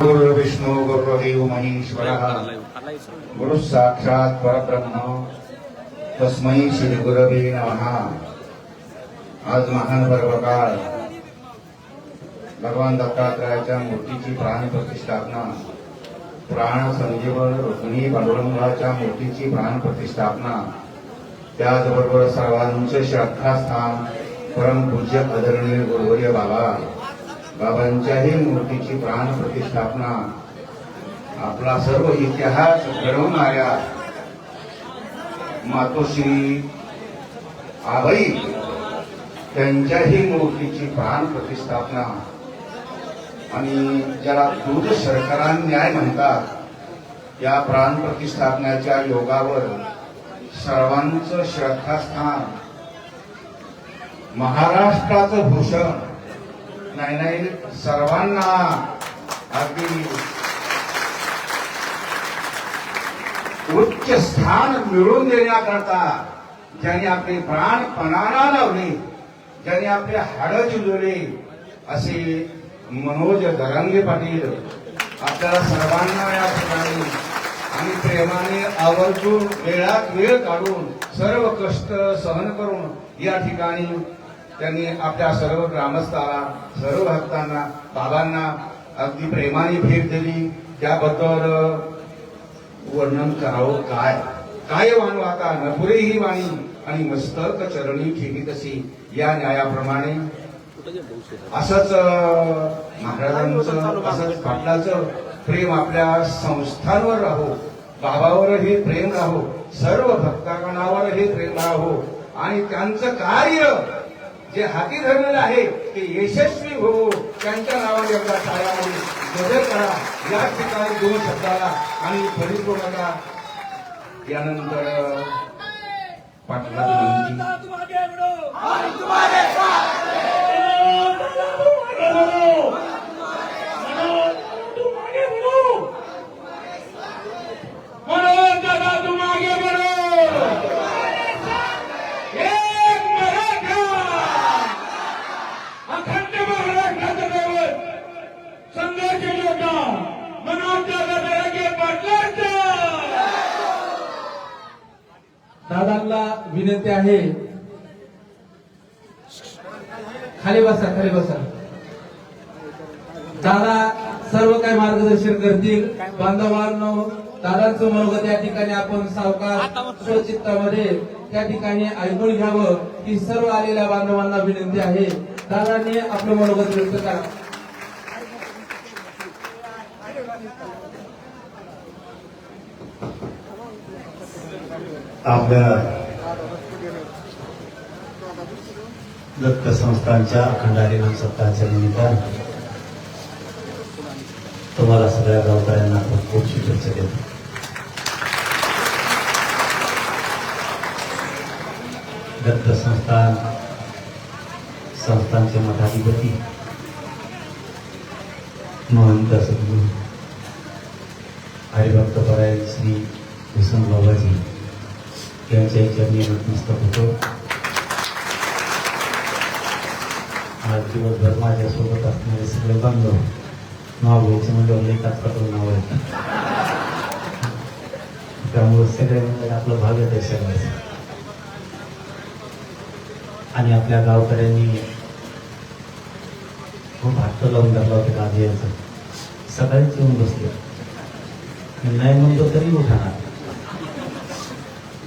गुरु विष्णू गुरुदेव महेश्वर गुरु साक्षात परब्रह्म तस्मै श्री गुरवे नमहा आज महान पर्वकाळ। भगवान दत्तात्रयाच्या मूर्तीची प्राण प्रतिष्ठापना प्राण संजीवन रुक्मिणी पांडुरंगाच्या मूर्तीची प्राण प्रतिष्ठापना त्याचबरोबर सर्वांचे श्रद्धास्थान परमपूज्य आदरणीय गुरुवर्य बाबा। बाबांच्याही मूर्तीची प्राण प्रतिष्ठापना. आपला सर्व इतिहास घडवणाऱ्या मातोश्री आबाई त्यांच्याही मूर्तीची प्राण प्रतिष्ठापना. आणि ज्याला दूध सरकारा न्याय म्हणतात या प्राण प्रतिष्ठापनाच्या योगावर सर्वांचं श्रद्धास्थान. महाराष्ट्राचं भूषण नाही नाही सर्वांना अगदी उच्च स्थान मिळवून देण्याकरता ज्यांनी आपले प्राण पणाला लावले ज्यांनी आपले हाडं चिजवले असे मनोज दरंगे पाटील आपल्याला सर्वांना या ठिकाणी आणि प्रेमाने आवर्जून वेळात वेळ काढून सर्व कष्ट सहन करून या ठिकाणी त्यांनी आपल्या सर्व ग्रामस्थाला सर्व भक्तांना बाबांना अगदी प्रेमाने भेट दिली. त्याबद्दल वर्णन करावं काय? काय वाणू आता? नपुरे ही वाणी आणि मस्तक चरणी ठेवी तशी या न्यायाप्रमाणे. असंच महाराजांचं असंच पाटलाचं प्रेम आपल्या संस्थांवर राहो. बाबावर हे प्रेम राहो. सर्व भक्तागणावर हे प्रेम राहो. आणि त्यांचं कार्य जे हाती धरलेलं आहे ते यशस्वी होवो त्यांच्या नावाने एकदा काळामध्ये बदल करा. या ठिकाणी दोन शब्दाला आणि परिपूर्णता यानंतर पाटला विनंती मनोज दादा तुम आगे बढ़ो एक मराठा अखंड महाराष्ट्राचं दैवत संघर्ष योद्धा मनोज दादा जरांगे पाटलांचा दादांना विनंती आहे. खाली बसा खाली बसा. दादा सर्व काही मार्गदर्शन करतील. बांधवांनो दादांचं मनोगत या ठिकाणी आपण सावकार स्वचित्तामध्ये त्या ठिकाणी ऐकून घ्यावं. ही सर्व आलेल्या बांधवांना विनंती आहे. दादांनी आपलं मनोगत व्यक्त करा आपल्या दत्त संस्थांच्या अखंडारी हरिनाम सप्ताहाच्या निमित्तानं तुम्हाला सगळ्या गावकऱ्यांना खूप खूप शुभेच्छा देतो. दत्त संस्थान संस्थांचे मठाधिपती महंत सद्गुरू हरिभक्त परायण श्री भूषण बाबाजी यांच्याही चरणी नतमस्तक होतो आज दिवसभर माझ्यासोबत असणारे सगळे बांधव नाव घ्यायचे म्हणजे लई तात्काळ नाव आहे त्यामुळे सगळे म्हणजे आपलं भागत आहे सगळं आणि आपल्या गावकऱ्यांनी खूप हट्ट लावून धरला होता गादी याचं सकाळीच येऊन बसले. नाही म्हणतो तरी उठाणार.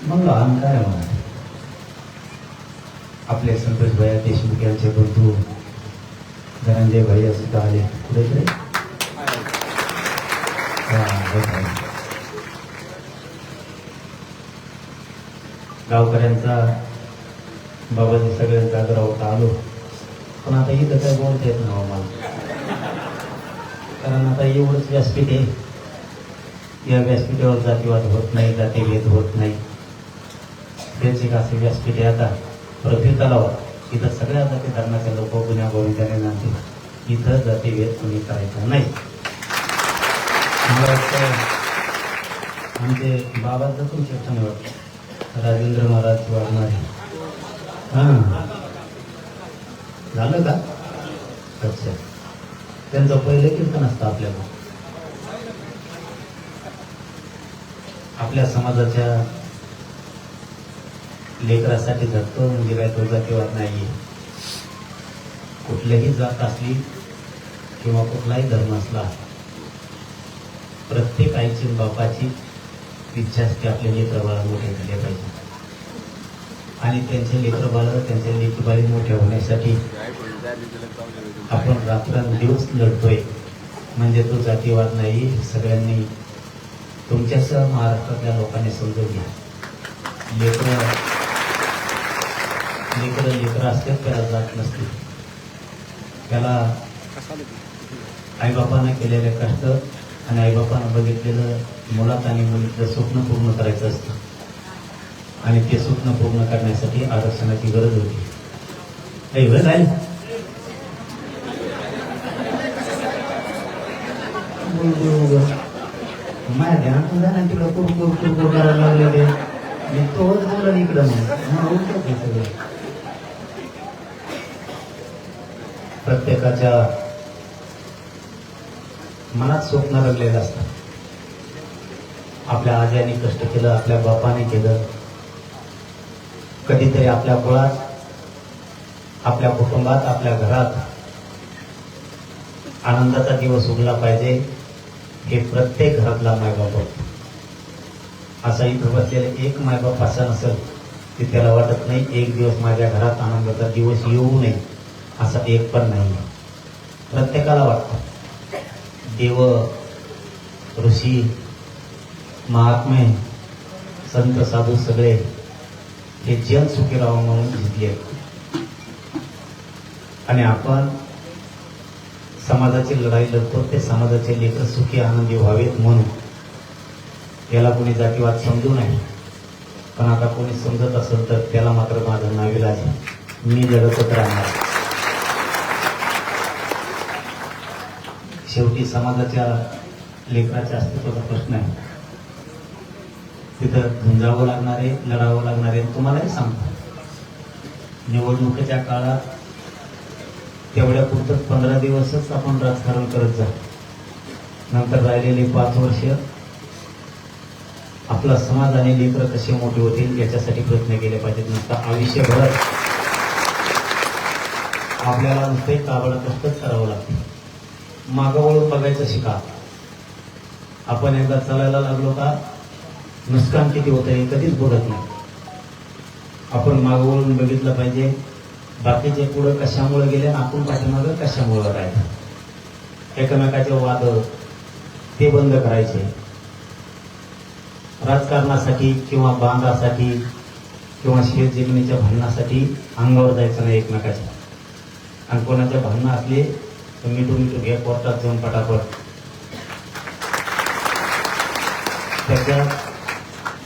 मग अहंकार आहे आपले संतोष भैया देशमुख यांचे बंधू धनंजय भैया सुद्धा आले. कुठे इकडे. गावकऱ्यांचा बाबाजी सगळ्यांचा आदर होता आलो. पण आता इथं काय बोलता येत नाही हो मला. कारण आता एवढंच व्यासपीठ आहे. या व्यासपीठावर जातीवाद होत नाही जातीभेद होत नाही. तेच एक असे व्यासपीठे आता पृथ्वी तलावात इथं सगळ्या जाती धर्माचे लोक गुन्हा गोविंदाने जाणते इथं जाती वेद कुणी करायचा नाही. मला वाटतं आमचे बाबा जतून शिक्षण राजेंद्र महाराज वाढणारे हां. झालं का? अच्छा. त्यांचं पहिले कीर्तन असतं आपल्याला. आपल्या समाजाच्या लेकरासाठी जगतो म्हणजे काय तो जातीवाद नाही कुठल्याही जात असली किंवा कुठलाही धर्म असला प्रत्येक आईची बापाची इच्छा असते आपले लेकर बाळा मोठे झाले पाहिजे. आणि त्यांचे लेकर बाळा त्यांच्या लेकरबाळी मोठे होण्यासाठी आपण रात्रंदिवस लढतोय. म्हणजे तो जातीवाद नाही सगळ्यांनी तुमच्यासह महाराष्ट्रातल्या लोकांनी समजून घ्या. लेकरं लेकरं लेकरं असतात त्याला जात नसते. त्याला आईबापानं केलेले कष्ट आणि आईबापानं बघितलेलं मुलात आणि मुलीतलं स्वप्न पूर्ण करायचं असतं. आणि ते स्वप्न पूर्ण करण्यासाठी आरक्षणाची गरज होती. काही वेळ आहे माझ्या ध्यानातून तिकडं कुरकुर कुरकुर करायला लागलेले. मी तोच बोलला इकडं म्हणून उठत सगळं. प्रत्येकाच्या मनात स्वप्न रंगलेलं असतं. आपल्या आज्याने कष्ट केलं आपल्या बापाने केलं. कधीतरी आपल्या कुळात आपल्या कुटुंबात आपल्या घरात आनंदाचा दिवस उगला पाहिजे हे प्रत्येक घरातला मायबाप होतो. असा इथं बसलेले एक मायबाप असा नसेल की त्याला वाटत नाही एक दिवस माझ्या घरात आनंदाचा दिवस येऊ नये. असा एक पण नाही. प्रत्येकाला वाटतं. देव ऋषी महात्मे संत साधू सगळे हे जन सुखी राहावं म्हणून जिंकले आणि आपण समाजाची लढाई लढतो ते समाजाचे लेकर सुखी आनंदी व्हावेत म्हणून. याला कोणी जातीवाद समजू नये पण आता कोणी समजत असेल तर त्याला मात्र माझं नाविलाज मी लढतच राहणार. शेवटी समाजाच्या लेकराच्या अस्तित्वाचा प्रश्न आहे. तिथं झुंजावं लागणार आहे लढावं लागणार आहे तुम्हालाही सांगतो. निवडणुकीच्या काळात तेवढ्या पुरतं पंधरा दिवसच आपण राजकारण करत जा. नंतर राहिलेले पाच वर्ष आपला समाज आणि लेकर कसे मोठे होतील याच्यासाठी प्रयत्न केले पाहिजेत. नुसतं आयुष्यभर आपल्याला नुसते काबड कष्टच करावं लागते. मागंवळुन बघायचं शिका. आपण एकदा चालायला लागलो का नुकसान किती होत आहे कधीच बघत नाही. आपण मागवळून बघितलं पाहिजे बाकीचे पुढं कशामुळे गेले आणि आपण पाठीमागं कशामुळे राहायचं एकमेकाचे वाद ते बंद करायचे. राजकारणासाठी किंवा बांधासाठी किंवा शेत जमिनीच्या भांडणासाठी अंगावर जायचं नाही एकमेकाच्या. आणि कोणाच्या भांडणं असले तुम्ही तुमचं घे कोर्टात जाऊन पटापट. त्याच्यात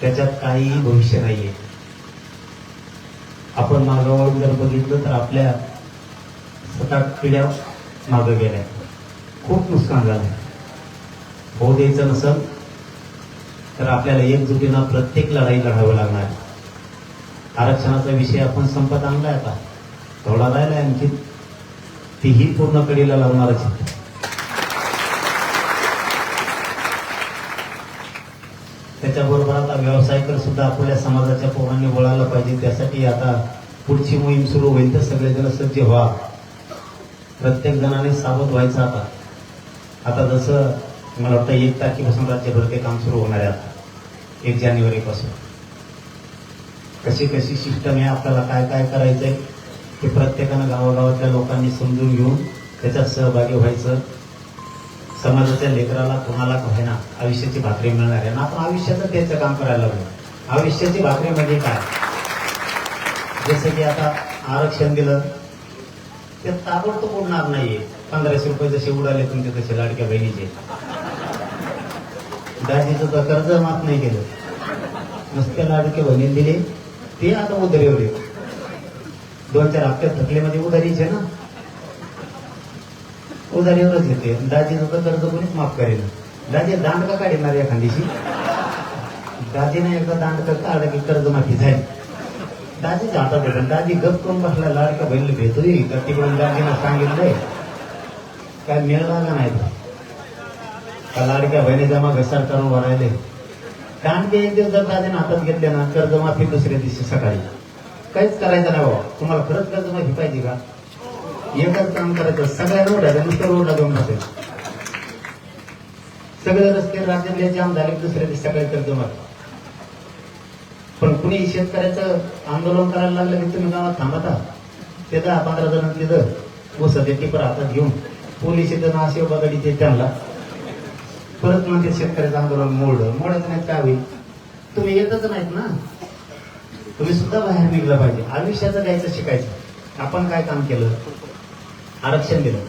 त्याच्यात काहीही भविष्य नाहीये. आपण मागावरून जर बघितलं तर आपल्या सात पिढ्या मागं गेल्या. खूप नुकसान झालं होऊ द्यायचं नसल तर आपल्याला एकजुटीनं प्रत्येक लढाई लढावं लागणार. आरक्षणाचा विषय आपण संपत आणलाय आता. थोडा राहिलाय आणखी तीही पूर्ण कडीला लावणारच त्याच्याबरोबर आता व्यावसायिक सुद्धा आपल्या समाजाच्या पोरांनी वळायला पाहिजे. त्यासाठी आता पुढची मोहीम सुरू होईल. तर सगळेजण सज्ज व्हा. प्रत्येक जणाने सावध व्हायचं आता. आता जसं मला वाटतं एक तारखेपासून राज्यभर ते काम सुरू होणार आहे आता. एक जानेवारीपासून. कशी कशी सिस्टम आहे आपल्याला काय काय करायचंय ते प्रत्येकानं गावागावातल्या लोकांनी समजून घेऊन त्याच्यात सहभागी व्हायचं. समाजाच्या लेकराला कोणाला व्हायना आयुष्याची भाकरी मिळणार आहे. ना आपण आयुष्याचं त्याचं काम करायला लागलो. आयुष्याची भाकरी म्हणजे काय? जसं की आता आरक्षण दिलं. ते ताबडतोब उडणार नाहीये. पंधराशे रुपये जसे उडाले तुमचे तसे लाडक्या बहिणीचे. दाजीचं तर कर्ज माफ नाही केलं. नुसत्या लाडक्या बहिणी दिले ते आता उधारीवर येऊ दोन चार हप्त्यात थकलेमध्ये उधारीचे ना? उधारीवरच येते दाजी तर कर्ज कोणीच माफ करेल. दाजी दांड का काढणार एखादीशी दाजीने एकदा दांड का काढलं की कर्ज माफी झाली. दाजीच्या हातात भेटेल दाजी गप करून बसला लाडक्या बहिणीला भेटतोय तर तिकडून दाजीनं सांगितलंय काय मिळणार का नाही का लाडक्या बहिणी जमा घसार करून भरायले दांडगे एक दिवस जर दाजीने हातात घेतले ना कर्जमाफी दुसऱ्या दिवशी सकाळी. काहीच करायचं नाही बाबा. तुम्हाला खरंच कर्जमाफी पाहिजे का? एकच काम करायचं सगळ्या रोड नुसतं रोडला जाऊन राहते सगळे रस्ते राज्यातले जाम झाले दुसऱ्या दिवशी कर्ज कर्जमाफी पण कुणी शेतकऱ्याचं आंदोलन करायला लागलं की तुम्ही गावात थांबता? ते दहा पंधरा जण तिथं ऊसाचे टिपर हातात घेऊन पोलीस इथं नाशिव बगाडीचे त्यांना. परत म्हणते शेतकऱ्याचं आंदोलन मोडलं. मोडत नाही काय होईल? तुम्ही येतच नाहीत ना? तुम्ही सुद्धा बाहेर निघलं पाहिजे. आयुष्याचं द्यायचं शिकायचं. आपण काय काम केलं? आरक्षण दिलं.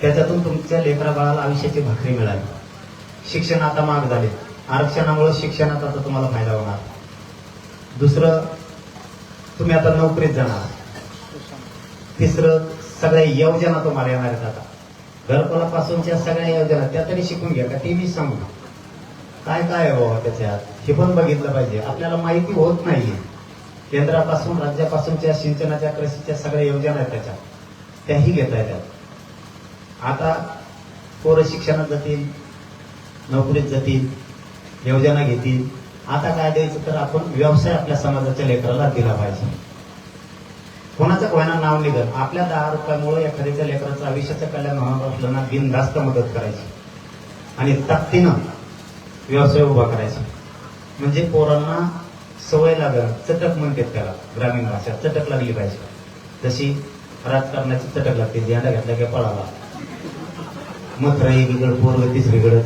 त्याच्यातून तुमच्या लेकरा बाळाला आयुष्याची भाकरी मिळाली. शिक्षण आता माग झाले. आरक्षणामुळे शिक्षणात आता तुम्हाला फायदा होणार. दुसरं तुम्ही आता नोकरीत जाणार. तिसरं सगळ्या योजना तुम्हाला येणार आहेत आता. घरकुलापासूनच्या सगळ्या योजना त्या तरी शिकून घ्या का? ते मी सांगू काय काय आहे बाबा त्याच्यात? हे पण बघितलं पाहिजे. आपल्याला माहिती होत नाहीये. केंद्रापासून राज्यापासूनच्या सिंचनाच्या कृषीच्या सगळ्या योजना आहेत त्याच्या. त्याही घेता येतात. आता पोरं शिक्षणात जातील नोकरीत जातील योजना घेतील. आता काय द्यायचं तर आपण व्यवसाय आपल्या समाजाच्या लेकराला दिला पाहिजे. कोणाचं कोणा नाव निघत? आपल्या दहा रुपयामुळे एखाद्याच्या लेकराचं आयुष्याचं कल्याण होणार असलं बिनधास्त मदत करायची. आणि ताकदीनं व्यवसाय उभा करायचा. म्हणजे पोरांना सवय लागल चटक म्हणतात त्याला ग्रामीण भाषेत चटक लागली पाहिजे. जशी राजकारणाची चटक लागते झेंडा घेतला की पळाला. मथराई बिघड पोरग तिसरीकडे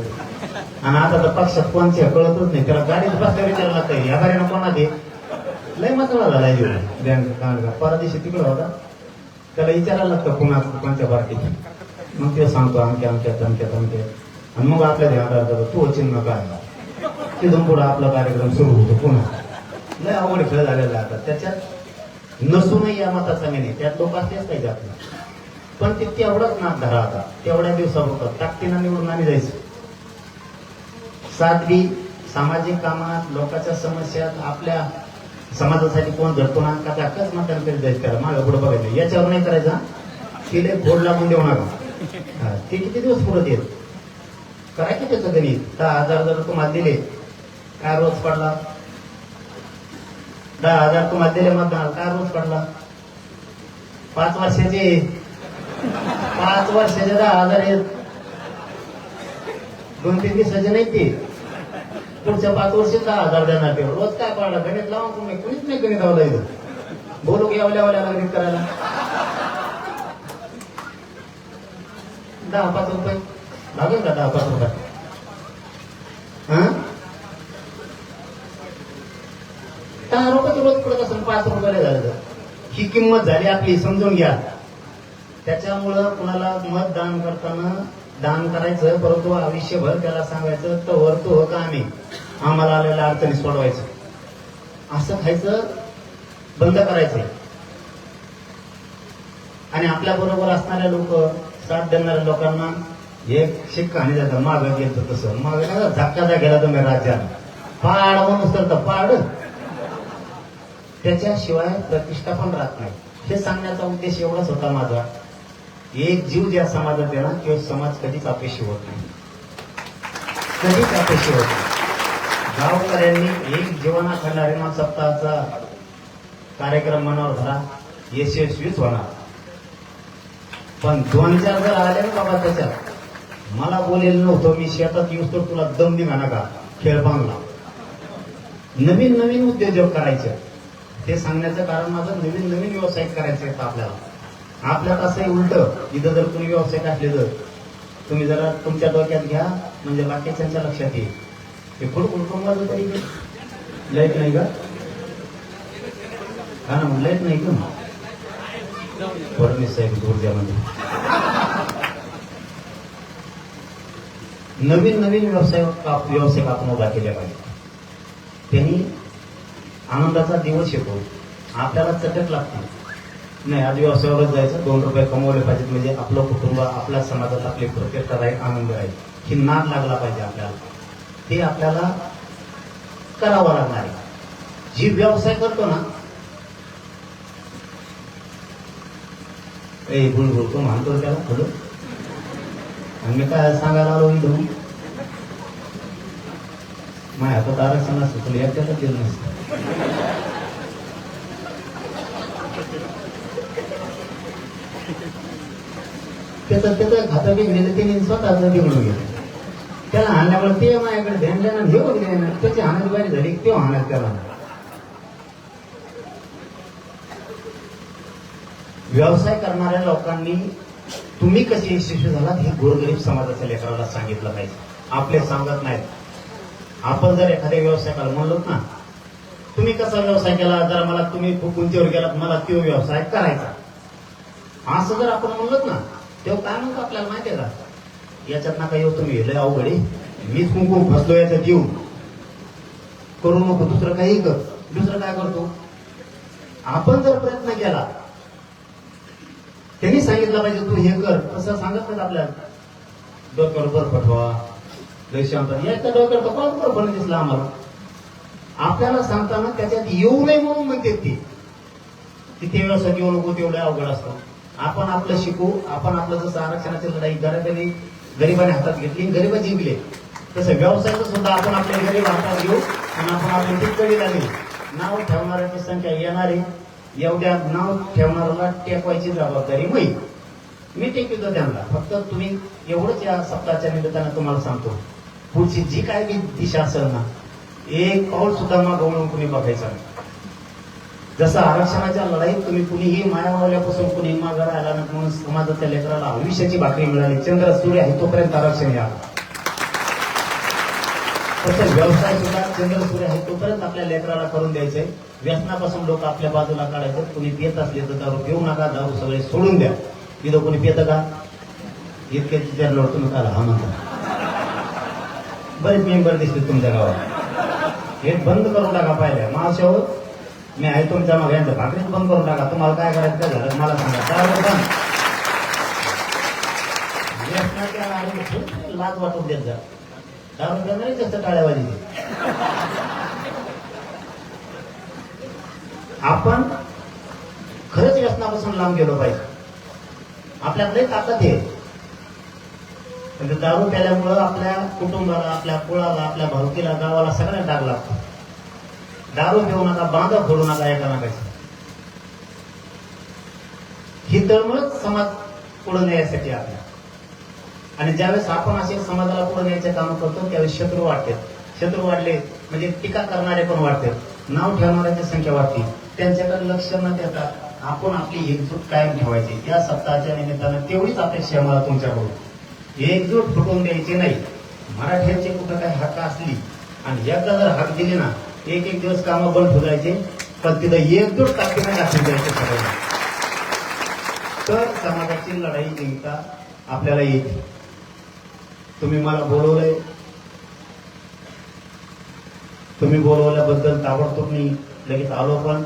आणि आता तर पक्षात कोणच्या कळतच नाही. त्याला गाडीत बसल्या विचारायला लागतं या गाडीनं कोणा दे? लय मथुरा झाला जीव बँक परदेशी तिकडं होता. त्याला विचारायला लागतं पुन्हा कोणत्या पार्टीत? मग ते सांगतो आमच्या आमच्या अमक्यात अमक्यात आणि मग आपल्या ध्यानात तू तो चिन्ह काय तिथून पुढे आपला कार्यक्रम सुरू होतो पुन्हा. लय आवड खेळ झालेला आहे आता. त्याच्यात नसूनही या मताचा मी नाही. त्यात लोक असलेच पाहिजे आपलं पण ते तेवढाच नाक धरा आता. तेवढ्या दिवसापुरतं. ताकदीनं निवडून आणि जायचं. सातवी सामाजिक कामात लोकांच्या समस्यात आपल्या समाजासाठी कोण झटतो ना का? त्याकच मतदान करीत जायचं त्याला. मागं पुढे बघायचं. याच्यावर नाही करायचा तिले फोड लागून देऊ नका. ते किती दिवस पुरत येत करायचं त्याचं गणित. दहा हजार जर तुम्हाला दिले काय रोज पडला? दहा हजार तुम्हाला दिले मतदान काय रोज पडला? पाच वर्षाचे. पाच वर्षाचे दहा हजार आहेत. दोन तीन दिवसाचे नाही ते. पुढच्या पाच वर्ष दहा हजार देणार ते. रोज काय पडला? गणित लावून तुम्ही. कुणीच नाही गणित लावलं इथं. बोलू की एवढ्या एवढ्या गणित करायला. दहा पाच रुपये. लागेल का दहा पाच रुपये? हा? दहा रुपये रोज पडत असेल पाच रुपयाला झालं तर ही किंमत झाली आपली समजून घ्या. त्याच्यामुळं कुणाला मत दान करताना दान करायचं परंतु आयुष्यभर त्याला सांगायचं तर तो हो का आम्ही. आम्हाला आलेल्या अडचणी सोडवायचं. असं खायचं बंद करायचं. आणि आपल्या बरोबर असणाऱ्या लोक साथ देणाऱ्या लोकांना एक शिक्का आणि जातं मागं गेलं तसं. माग धक्का जा गेला तुम्ही राज्यात पाड म्हणून तर पाड. त्याच्याशिवाय प्रतिष्ठा पण राहत नाही. हे सांगण्याचा उद्देश एवढाच होता माझा. एक जीव ज्या समाजात येणार किंवा समाज कधीच अपेक्षित होत नाही. कधीच अपेक्षी होत नाही. गावकऱ्यांनी एक जीवनाखंड हरिनाम सप्ताहाचा कार्यक्रम मनावर धरा यशस्वीच होणार. पण दोन चार जर आले ना बाबा त्याच्यात मला बोलेल नव्हतं मी शेतात येऊस तर तुला दम निघा का खेळ बांधला नवीन नवीन उद्योजक करायचे. हे सांगण्याचं कारण माझं नवीन नवीन व्यवसाय करायचे आहेत आपल्याला. आपल्यात असं उलट इथं जर तुम्ही व्यवसाय असले तर. तुम्ही जरा तुमच्या डोक्यात घ्या म्हणजे बाकीच्यांच्या लक्षात येईल. हे पुढं कुठून माझं तरी लाइट नाही का? हा ना मग लाइट नाही का? फडणवीस साहेब ऊर्जामध्ये नवीन नवीन व्यवसाय व्यवसाय आपण उभा केल्या पाहिजे. त्यांनी आनंदाचा दिवस येतो. आपल्याला चटक लागते. नाही आज व्यवसायावरच जायचं दोन रुपये कमवले पाहिजेत. म्हणजे आपलं कुटुंब आपल्या समाजात आपली प्रत्येकता राहील आनंद राहील. ही नाद लागला पाहिजे आपल्याला. ते आपल्याला करावं लागणार आहे. जी व्यवसाय करतो ना ए बुलबुल तो म्हणतो त्याला थोडं आणि मी काय सांगायला आलो इथून? माझ्या हातात आरक्षण असतं तुला एकट्याला दिलं नसतं त्याचं त्याचं खातं बिघडलेलं त्याने स्वतःच बिघडून गेलं त्याला हाणल्यामुळे ते माझ्याकडे ध्यान देणार हे बघले ना त्याची हाणत बारी झाली ते हाणत त्याला व्यवसाय करणाऱ्या लोकांनी तुम्ही कसे यशस्वी झालात हे गोरगरीब समाजाच्या लेकराला सांगितलं पाहिजे? आपले सांगत नाहीत. आपण जर एखाद्या व्यवसायाला म्हणलो ना तुम्ही कसा व्यवसाय केला? जर मला तुम्ही कोणत्यावर गेलात मला तो व्यवसाय करायचा. असं जर आपण म्हणलो ना तेव्हा काय म्हणतो आपल्याला माहितीये का? याच्यात नका येऊ तुम्ही लय अवघड आहे. मीच कुंकू फसलो याचा जीव. करू नको दुसरं काही कर. दुसरं काय करतो? आपण जर प्रयत्न केला त्यांनी सांगितलं पाहिजे तू हे कर. तसं सांगत नाही आपल्याला. डोक्यावर बर पठवा लय याच्या डोक्यावर तर कोण दिसला आम्हाला. आपल्याला सांगताना त्याच्यात येऊ नये म्हणून म्हणते ते. किती व्यवसाय येऊ नको तेवढे अवघड असतो. आपण आपलं शिकू आपण आपलं जसं आरक्षणाची लढाई गरीबांनी गरिबाने हातात घेतली गरीब जिंकले. तसं व्यवसायाचं सुद्धा आपण आपल्या गरीब हातात घेऊ आणि आपण आपली तिकडे लागेल. नाव ठेवणाऱ्याची संख्या येणारी. एवढ्या नाव ठेवणाऱ्याला टेकवायची जबाबदारी होईल मी टेकवितो त्यांना. फक्त तुम्ही एवढंच या सप्ताहाच्या निमित्तानं तुम्हाला सांगतो. पुढची जी काय बी दिशा असेल ना एक पाऊल सुद्धा मागवून कुणी बघायचा जसं आरक्षणाच्या लढाईत तुम्ही कुणीही मायामावल्यापासून कुणी मागं राहिला नाही म्हणून समाजाच्या लेकराला आयुष्याची भाकरी मिळाली. चंद्र सूर्य आहे तोपर्यंत आरक्षण या. तसं व्यवसाय सुद्धा चंद्र सूर्य आहे तोपर्यंत आपल्या लेकराला करून द्यायचंय. व्यसनापासून लोक आपल्या बाजूला काढायचं. कुणी पित असले तर दारू घेऊ नका दारू सगळे सोडून द्या. इथं कोणी पितं का? इतके विचारलं तुम्ही काल हा म्हणता. बरेच मेंबर दिसले तुमच्या गावात. हे बंद करून टाका पाहिजे महाशय हो, मी आहे तुमच्या मग यांचं भाकरीच बंद करून टाका. तुम्हाला काय करायचं काय झालं मला सांगा. त्यावर लाज वाटून देत जा. दारू देणारच जास्त आपण खरंच व्यसनापासून लांब गेलो पाहिजे. आपल्याकडे ताकद आहे. म्हणजे दारू प्याल्यामुळं आपल्या कुटुंबाला आपल्या कुळाला आपल्या भावकीला गावाला सगळ्यांना डाग लागतो. दारू पिऊ नका बांधा फोडू नका एका नाकाची ही तळमळच समाज पुढे न्यायसाठी आपल्या आणि ज्यावेळेस आपण असे समाजाला पुढे न्यायचे काम करतो त्यावेळेस शत्रू वाढते. शत्रू वाढले म्हणजे टीका करणारे पण वाढते. नाव ठेवणाऱ्यांची संख्या वाढते. त्यांच्याकडे लक्ष न देता आपण आपली एकजूट कायम ठेवायची. या सप्ताहाच्या निमित्तानं तेवढीच अपेक्षा मला तुमच्याकडून. एकजूट फुटून द्यायची नाही. मराठ्यांचे कुठं काही हक्क असली आणि एकदा जर हक दिले ना एक एक दिवस कामं बंद ठेवायचे पण तिथं एकजूट ताकदीने दाखवून द्यायचे सगळ्यांना तर समाजाची लढाई जिंकता आपल्याला येते. तुम्ही मला बोलवलंय. तुम्ही बोलवल्याबद्दल ताबडतोब मी लगेच आलो पण.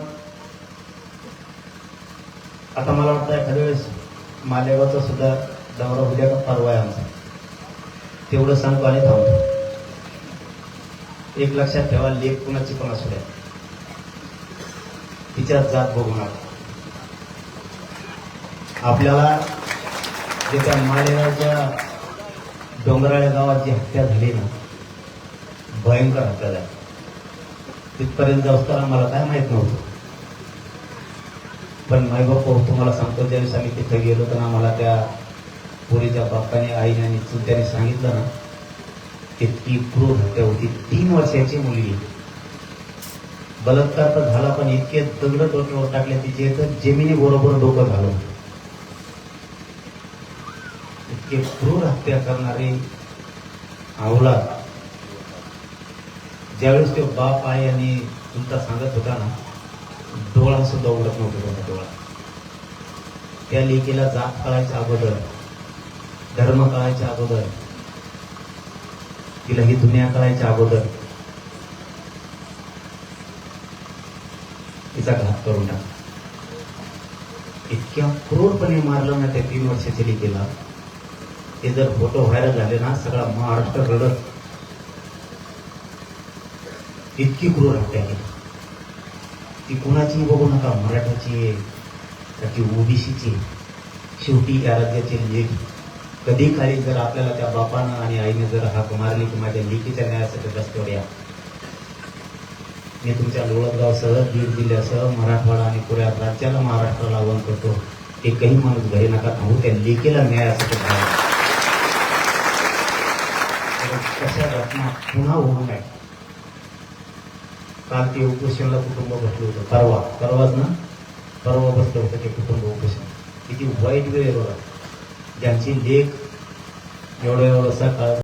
आता मला वाटतं एखाद्या वेळेस मालेगावचा सुद्धा दौरा उद्या का परवा आहे आमचा. तेवढं सांगतो आणि थांबतो. एक लक्षात ठेवा लेख कुणाची पण असू द्या. तिच्या जात बघू नका. आपल्याला जे त्या मालेगावच्या डोंगराळ्या गावात जी हत्या झाली ना भयंकर हत्या झाली. तिथपर्यंत जाऊस्ताना मला काय माहीत नव्हतं. पण मायबाप तुम्हाला सांगतो ज्यावेळेस आम्ही तिथे गेलो तर आम्हाला त्या पोरीच्या बाप्पाने आईने आणि चुलत्याने सांगितलं ना इतकी क्रूर हत्या होती. तीन वर्षाची मुलगी बलात्कार तर झाला पण इतके दगड डोक्यावर टाकले तिचे तर जमिनी बरोबर डोकं झालं. इतके क्रूर हत्या करणारे आवला. ज्यावेळेस ते बाप आहे आणि तुमचा सांगत होता ना डोळा सुद्धा उघडत नव्हता डोळा. त्या लेकीला जात कळायच्या अगोदर धर्म कळायच्या अगोदर तिला ही दुनिया कळायच्या अगोदर तिचा घात करून टाक इतक्या क्रूरपणे मारलं ना त्या तीन वर्षाच्या लेकीला ते जर फोटो व्हायरल झाले ना सगळा महाराष्ट्र रडत. इतकी क्रूर हत्या केली. ती कुणाची बघू नका मराठाची आहे का ती ओबीसीची शेवटी या राज्याची लेख कधी खाली जर आपल्याला त्या बापानं आणि आईने जर हाक मारली की माझ्या लेकीच्या न्यायासाठी रस्त्यावर या. मी तुमच्या लोळदगावसह बीड जिल्ह्यासह मराठवाडा आणि पुऱ्या राज्याला महाराष्ट्राला आवाहन करतो. एकही माणूस घरी नका थांबू त्या लेकीला न्यायासाठी कशा घटना पुन्हा होऊ नये काल ते उपोषणला कुटुंब बसलं होतं. परवा परवाच ना? परवा बसलं होतं ते कुटुंब उपोषण. किती वाईट वेळ बघा. ज्यांची लेख एवढं एवढं सकाळ